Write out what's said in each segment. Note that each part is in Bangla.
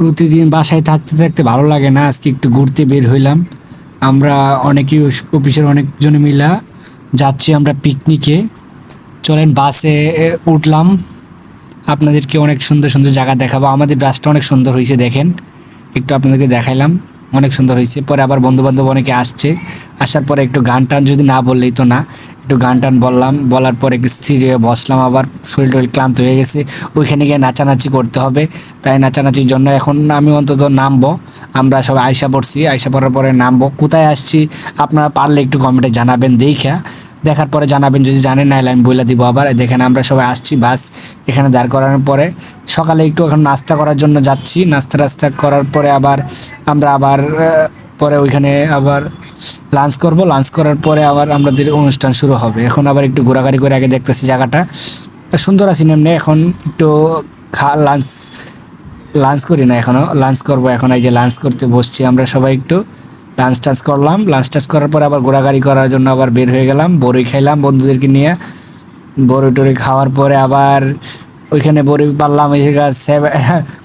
প্রতিদিন বাসায় থাকতে থাকতে ভালো লাগে না। আজকে একটু ঘুরতে বের হইলাম। আমরা অনেকেই অফিসের অনেকজন মিলা যাচ্ছি আমরা পিকনিকে চলেন বাসে উঠলাম। আপনাদেরকে অনেক সুন্দর সুন্দর জায়গা দেখাবো। আমাদের বাসটা অনেক সুন্দর হয়েছে দেখেন। একটু আপনাদেরকে দেখাইলাম। অনেক সুন্দর হয়েছে। পরে আবার বন্ধুবান্ধব অনেকে আসছে। আসার পরে একটু গান টান যদি না বললেই তো না, একটু গান টান বললাম। বলার পরে একটু স্থির হয়ে বসলাম আবার, শরীর টরীর ক্লান্ত হয়ে গেছে। ওইখানে গিয়ে নাচানাচি করতে হবে। তাই নাচানাচির জন্য এখন আমি অন্তত নামবো। আমরা সবাই আয়সা পড়ছি। আয়সা পড়ার পরে নামবো। কোথায় আসছি? আপনারা পারলে একটু কমেন্টে জানাবেন, দেখা। দেখার পরে জানাবেন, যদি জানেন না আমি বলে দিব আবার। দেখেন, আমরা সবাই আসছি বাস এখানে দাঁড় করানোর পরে। সকালে একটু এখন নাস্তা করার জন্য যাচ্ছি। নাস্তা টাস্তা করার পরে আবার আমরা আবার পরে ওইখানে আবার লাঞ্চ করব। লাঞ্চ করার পরে আবার আমাদের অনুষ্ঠান শুরু হবে। এখন আবার একটু ঘোরাঘুরি করে আগে দেখতেছি জায়গাটা। সুন্দর আছি, নেমনে। এখন একটু খা লাঞ্চ লাঞ্চ করি না এখনও লাঞ্চ করব এখন, এই যে লাঞ্চ করতে বসছি আমরা সবাই একটু। লাঞ্চ টাচ করলাম লাঞ্চ টাচ করার পরে আবার ঘোরাঘুরি করার জন্য আবার বের হয়ে গেলাম, বড়ি খাইলাম বন্ধুদেরকে নিয়ে। বড়ি টড়ি খাওয়ার পরে আবার ওইখানে বড়ি পারলাম, এই গাছ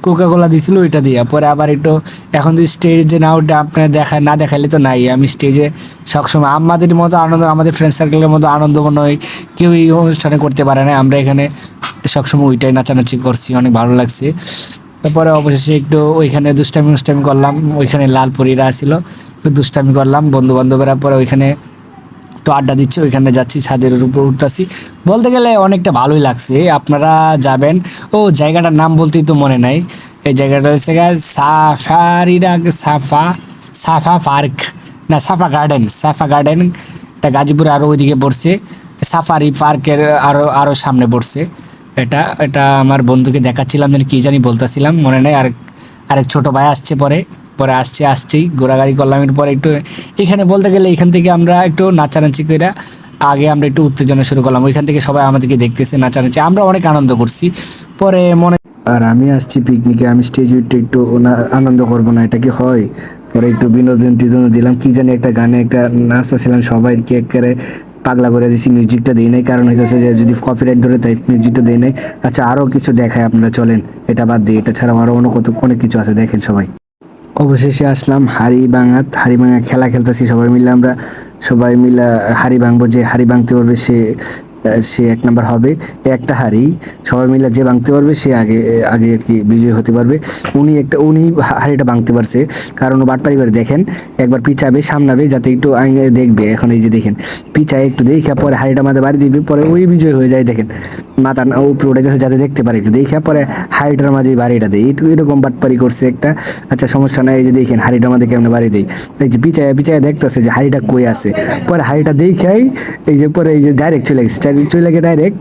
কোকা কোলা দিছিল, ওইটা দিয়ে। পরে আবার একটু এখন যে স্টেজে না ওটা আপনার দেখা না দেখাইলে তো নাই। আমি স্টেজে সবসময় আমাদের মতো আনন্দ, আমাদের ফ্রেন্ড সার্কেলের মতো আনন্দ মনে হয় কেউ এই অনুষ্ঠানে করতে পারে না। আমরা এখানে সবসময় ওইটাই নাচানাচি করছি, অনেক ভালো লাগছে। তারপরে অবশেষে একটু ওইখানে দুষ্টামি মুষ্টামি করলাম, ওইখানে লাল পরীরা ছিল দুষ্টামি করলাম বন্ধু বান্ধবেরা পরে ওইখানে একটু আড্ডা দিচ্ছি, ওইখানে যাচ্ছি, ছাদের উপর উঠতেছি। বলতে গেলে অনেকটা ভালোই লাগছে আপনারা যাবেন, ও জায়গাটার নাম বলতেই তো মনে নাই, এই জায়গাটা হচ্ছে সাফারিরা সাফা সাফা পার্ক, না সাফা গার্ডেন সাফা গার্ডেন, এটা গাজীপুর আরও ওইদিকে পড়ছে, সাফারি পার্কের আরও আরও সামনে পড়ছে। এটা এটা আমার বন্ধুকে দেখাচ্ছিলাম, যেন কী জানি বলতেছিলাম, মনে নেই, আর আরেক ছোটো ভাই আসছে পরে পরে আসছে, আসছেই, ঘোরাঘুরি করলাম এরপরে একটু, এখানে বলতে গেলে এখান থেকে আমরা একটু নাচানাচি করে আগে আমরা একটু উত্তেজনা শুরু করলাম, ওইখান থেকে সবাই আমাদেরকে দেখতেছে, নাচানাচি, আমরা অনেক আনন্দ করছি, পরে মনে আর আমি আসছি পিকনিকে আমি স্টেজে একটু আনন্দ করব না, এটা কি হয়? পরে একটু বিনোদন টিনোদন দিলাম, কি জানি একটা গানে একটা নাচতেছিলাম সবাইকে একেবারে পাগলা করে দিছি মিউজিকটা দিই নাই। কারণ হইতেছে যে, যদি কপিরাইট ধরে তাই মিউজিকটা দিই নাই। আচ্ছা আরও কিছু দেখায় আপনারা, চলেন। এটা বাদ দিয়ে, এটা ছাড়াও আরও অন্য কত অনেক কিছু আছে, দেখেন সবাই। অবশেষে আসলাম হাড়ি ভাঙাত হাড়ি ভাঙা খেলা খেলতেছি সবাই মিলে আমরা। সবাই মিলে হাড়ি ভাঙবো যে হাড়ি ভাঙতে পারবে সে সে এক নাম্বার হবে। একটা হাড়ি সবাই মিলে যে ভাঙতে পারবে, সে আগে আগে আর কি বিজয়ী হতে পারবে। উনি একটা, উনি হাড়িটা ভাঙতে পারছে। কারণ ও বাটপাড়ি করে দেখেন, একবার পিচাবে সামনাবে যাতে একটু দেখবে। এখন এই যে দেখেন পিছায় একটু দেখে পরে হাড়িটা মাথায় বাড়ি দিবে, পরে ওই বিজয় হয়ে যায় দেখেন। মাথা না উপরে উঠে গেছে যাতে দেখতে পারে একটু। দেখে পরে হাড়িটার মাঝে বাড়িটা দেয়। একটু এরকম বাটপারি করছে একটা। আচ্ছা সমস্যা নাই, এই যে দেখেন হাড়িটার মাঝে কেমন বাড়ি দেয়। এই যে পিছায় পিছায় দেখতেছে যে হাড়িটা কই আছে। পরে হাড়িটা দেখাই এই যে, পরে এই যে ডাইরেক্ট চলে গেছে। চলে গেছে ডাইরেক্ট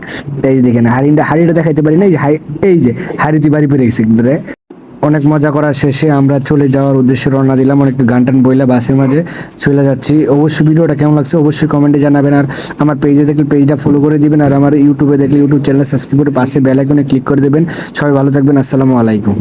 এই দেখেন হাড়িটা হাড়িটা দেখাইতে পারি না এই যে হাড়িতে বাড়ি পড়ে গেছে একবারে। অনেক মজা করার শেষে আমরা চলে যাওয়ার উদ্দেশ্যে রওনা দিলাম অনেক গান টান বইলা বাসের মাঝে চলে যাচ্ছি। অবশ্যই ভিডিওটা কেমন লাগছে অবশ্যই কমেন্টে জানাবেন, আর আমার পেজে দেখলে পেজটা ফলো করে দিবেন, আর আমার ইউটিউবে দেখলে ইউটিউব চ্যানেল সাবস্ক্রাইব করে পাশে বেল আইকনে ক্লিক করে দেবেন। সবাই ভালো থাকবেন, আসসালামু আলাইকুম।